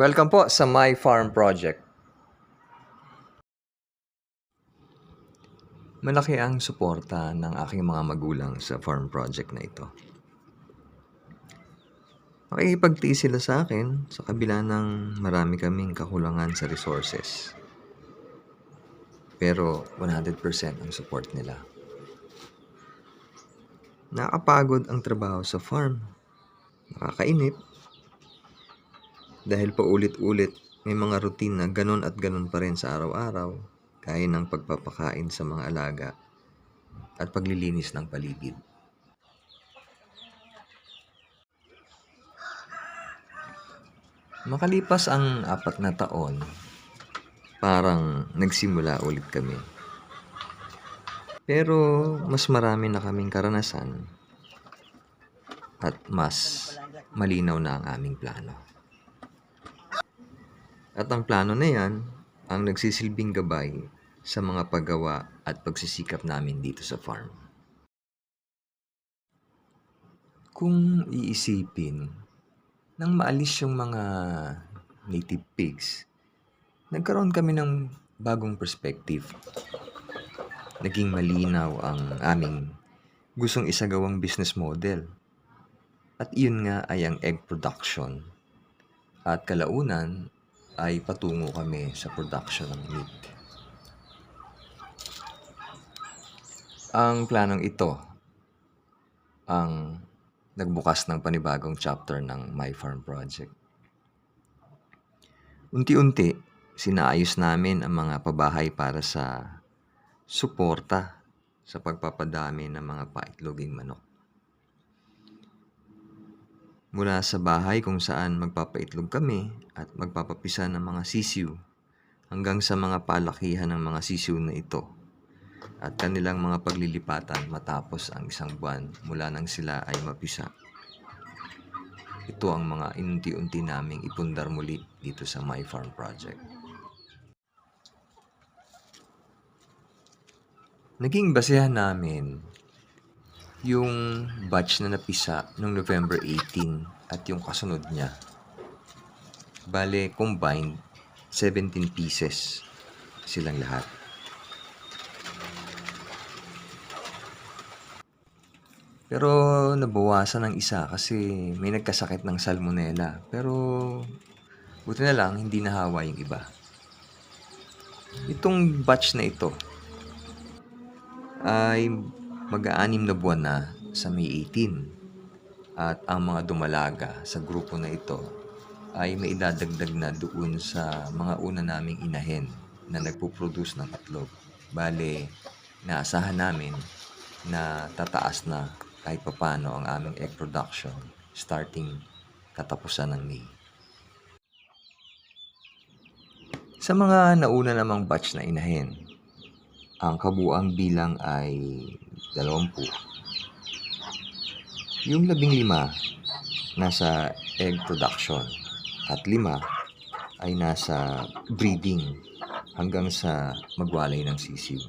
Welcome po sa My Farm Project. Malaki ang suporta ng aking mga magulang sa farm project na ito. Makikipagtiis sila sa akin sa kabila ng marami kaming kakulangan sa resources. Pero 100% ang support nila. Nakapagod ang trabaho sa farm. Nakakainip. Dahil paulit-ulit may mga routine na ganun at ganun pa rin sa araw-araw, gaya ng pagpapakain sa mga alaga at paglilinis ng paligid. Makalipas ang apat na taon, parang nagsimula ulit kami. Pero mas marami na kaming karanasan at mas malinaw na ang aming plano. At ang plano na yan ang nagsisilbing gabay sa mga paggawa at pagsisikap namin dito sa farm. Kung iisipin, nang maalis yung mga native pigs, nagkaroon kami ng bagong perspective. Naging malinaw ang aming gustong isagawang business model. At iyon nga ay ang egg production. At kalaunan ay patungo kami sa production ng meat. Ang planong ito ang nagbukas ng panibagong chapter ng My Farm Project. Unti-unti, sinaayos namin ang mga pabahay para sa suporta sa pagpapadami ng mga paitloging manok. Mula sa bahay kung saan magpapaitlog kami at magpapapisa ng mga sisiw hanggang sa mga palakihan ng mga sisiw na ito at kanilang mga paglilipatan matapos ang isang buwan mula nang sila ay mapisa. Ito ang mga inunti-unti naming ipundar muli dito sa My Farm Project. Naging basehan namin yung batch na napisa noong November 18 at yung kasunod niya. Bale, combined, 17 pieces silang lahat. Pero nabawasan ng isa kasi may nagkasakit ng salmonella. Pero buti na lang hindi nahawa yung iba. Itong batch na ito ay mag-aanim na buwan na sa May 18. At ang mga dumalaga sa grupo na ito ay may idadagdag na doon sa mga una naming inahin na nagpo-produce ng itlog. Bale, naasahan namin na tataas na kahit papano ang aming egg production starting katapusan ng May. Sa mga nauna namang batch na inahin, ang kabuang bilang ay 20. Yung labing lima nasa egg production at lima ay nasa breeding hanggang sa magwalay ng sisiw.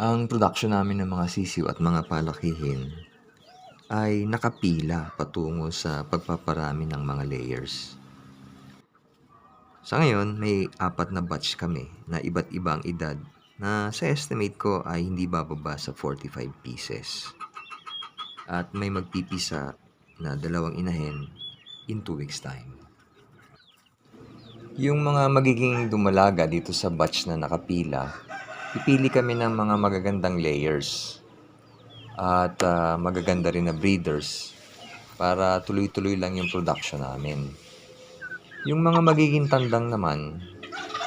Ang production namin ng mga sisiw at mga palakihin ay nakapila patungo sa pagpaparami ng mga layers. Sa ngayon, may apat na batch kami na iba't ibang edad na sa estimate ko ay hindi bababa sa 45 pieces. At may magpipisa na dalawang inahin in 2 weeks time. Yung mga magiging dumalaga dito sa batch na nakapila, pipili kami ng mga magagandang layers at ah, magaganda rin na breeders para tuloy-tuloy lang yung production namin. Yung mga magiging tandang naman,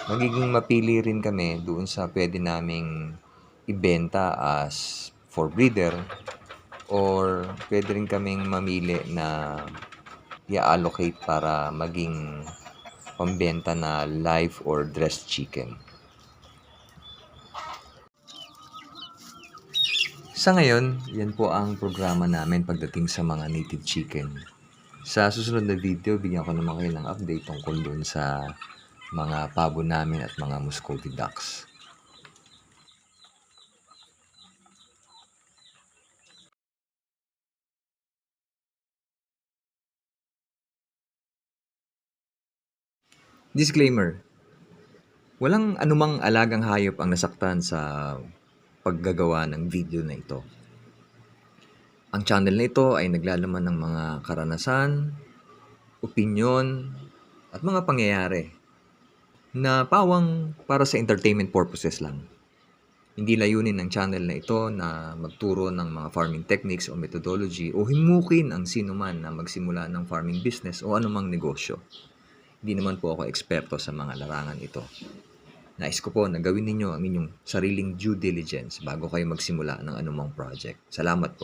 magiging mapili rin kami doon sa pwede naming ibenta as for breeder or pwede rin kaming mamili na i-allocate para maging pambenta na live or dressed chicken. Sa ngayon, yan po ang programa namin pagdating sa mga native chicken. Sa susunod na video, bigyan ko naman kayo ng update tungkol dun sa mga pabo namin at mga Muscovy ducks. Disclaimer, walang anumang alagang hayop ang nasaktan sa paggagawa ng video na ito. Ang channel na ito ay naglalaman ng mga karanasan, opinyon, at mga pangyayari na pawang para sa entertainment purposes lang. Hindi layunin ng channel na ito na magturo ng mga farming techniques o methodology o himukin ang sino man na magsimula ng farming business o anumang negosyo. Hindi naman po ako eksperto sa mga larangan ito. Nais ko po na gawin ninyo ang inyong sariling due diligence bago kayo magsimula ng anumang project. Salamat po.